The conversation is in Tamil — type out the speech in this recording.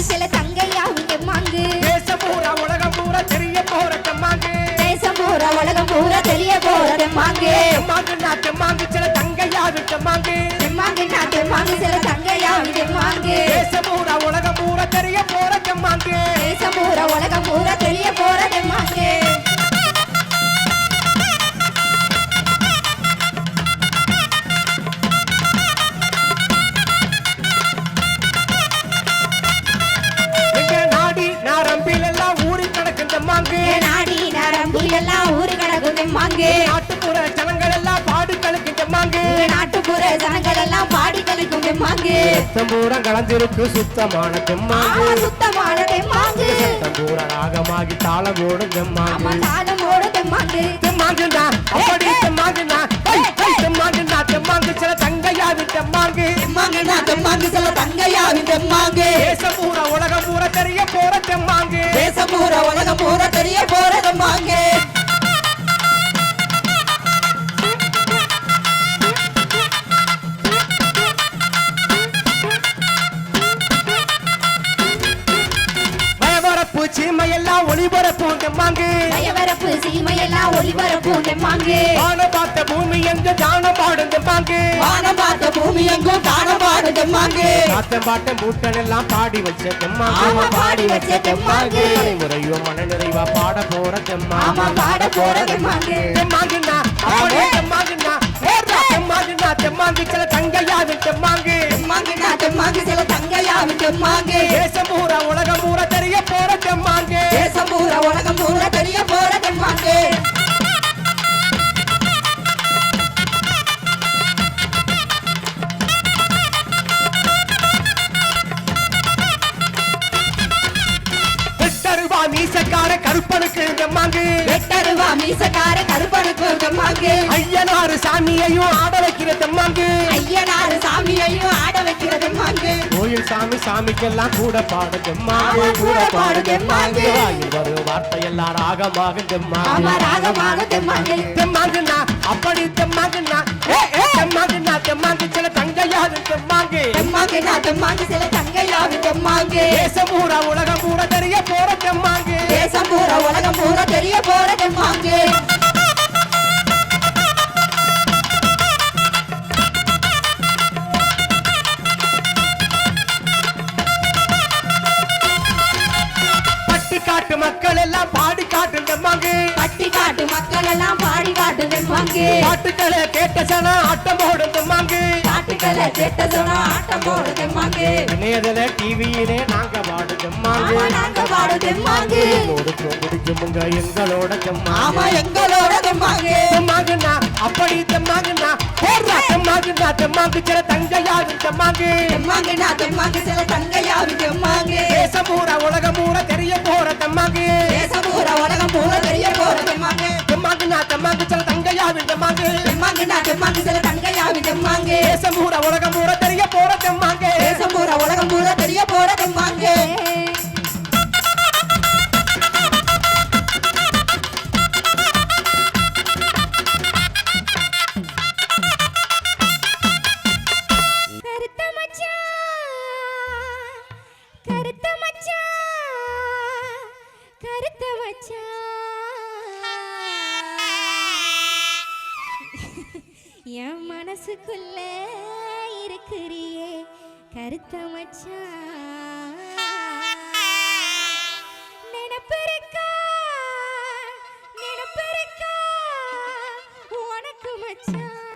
சில தங்கையாவும் தெம்மாங்கு தேசம் பூரா உலகம் பூரா தெரிய போற தெம்மாங்கு. தேசம் பூரா உலகம் பூரா தெரிய போற தெம்மாங்கு. தெம்மாங்கு நான் தெம்மாங்கு சில தங்கையாது தெம்மாங்கு. தெம்மாங்கு நான் தெம்மாங்கு சில தங்கையாவும் தெம்மாங்கு. தேசம் பூரா உலகம் பூரா தெரிய போற தெம்மாங்கு. தேசம் பூரா உலகம் பூரா தெரிய போற தெம்மாங்கு. தெம்மாங்கு நாட்டுப்புற ஜனங்கள் எல்லாம் பாடு கலக்கு தெம்மாங்கு நாட்டுப்புற ஜனங்கள் எல்லாம் பாடி கழிக்கும் தெம்மாங்கு பூரா கலந்திருக்கு சுத்தமான ஆ, தெம்மாங்கு சுத்தமான தெம்மாங்கு. பூரா ராகமாகி தாளம் போடும் ஆமா தெம்மாங்கு. தாளமோட தெம்மாங்கு தெம்மாங்குண்ணா அப்படி ஹை, தெம்மாங்குண்ணா தெம்மாங்கு சில தங்கையாது தெம்மாங்கு. தெம்மாங்குனா தெம்மாங்கு சில தங்கையாவின் தெம்மாங்கு. தேசம் பூரா உலகம் பூரா தெரிய போற தெம்மாங்கு. தேசம் பூரா உலகம் பூரா தெரிய போற தெம்மாங்கு. சீமையெல்லாம் ஒளிபரப்பு தெம்மாங்கு. பயவரப்பு சீமையெல்லாம் ஒளிபரப்பு தெம்மாங்கு. வானம் பார்த்த பூமி எங்க தானம் பாடும் தெம்மாங்கு. வானம் பார்த்த பூமி எங்கும் காணப்பாடு தெம்மாங்கு. காத்தம் பாட்டம் பூட்டன் எல்லாம் பாடி வச்ச தெம்மாங்கு. பாடி வச்ச தெம்மாங்கு. முறையோ மன நிறைவா பாட போற தெம்மாங்கு. பாட போற தெம்மாங்கு. ஏறா தெம்மாங்குண்ணா தெம்மாங்கு சில தங்கையாது தெம்மாங்கு. தெம்மாங்கு சில தங்கையாவின் தெம்மாங்கு. தேசம் தெம்மாங்கு தேசம் பூரா உலகம் பூரா தெரிய போற எட்டருவா மீசக்கார கருப்பனுக்கு தெம்மாங்கு வெட்டருவா மீசக்கார கருப்பனுக்கு தெம்மாங்கு ஐயனாறு சாமியையும் கோயில் சாமி சாமிக்கெல்லாம் கூட பாடு ஆமா, கூட பாடு தெம்மாங்கு. வாயில் வரும் வார்த்தையெல்லாம் ராகமாக தெம்மாங்கு ராகமாக தெம்மாங்கு தெம்மாங்குண்ணா அப்படி ஏ தெம்மாங்குண்ணா தெம்மாங்கு சில தங்கையாது தெம்மாங்கு. தெம்மாங்குனா தெம்மாங்கு சில தங்கையாவின் தெம்மாங்கு. தேசம் பூரா உலகம் பூரா தெரிய போற தெம்மாங்கு. தேசம் பூரா உலகம் பூரா தெரிய போற தெம்மாங்கு. எல்லாம் பாடி காட்டு தெம்மாங்கு பாட்டுக்களை கேட்ட சனா ஆட்டம் போடும் தெம்மாங்கு காட்டுக்களை கேட்ட சொன்னா ஆட்டம் போட தெம்மாங்கு இணையதள டிவியிலே நாங்க பாடு தெம்மாங்கு ஆமா நாங்க பாடு தெம்மாங்கு கொடுக்கும் குடிக்குமுங்க எங்களோட தெம்மாங்கு ஆமா எங்களோட தெம்மாங்கு தெம்மாங்குண்ணா அப்படி தெம்மாங்குண்ணா போடுறா தெம்மாங்குண்ணா தெம்மாங்கு சில தங்கையாது தெம்மாங்கு தெம்மாங்குனா தெம்மாங்கு சில தங்கையாவின் தெம்மாங்கு தேசம் பூரா உலகம் பூரா தெரிய தெம்மாங்குனா தெம்மாங்கு சில தங்கையாவின் தெம்மாங்கு தேசம் பூரா உலகம் பூரா தெரிய போற தெம்மாங்கு. தேசம் பூரா உலகம் பூரா தெரிய போற தெம்மாங்கு. என் மனசுக்குள்ள இருக்கிறியே கருத்த மச்சான் நினப்பிருக்கா நினப்பிருக்கா உனக்கு மச்சான்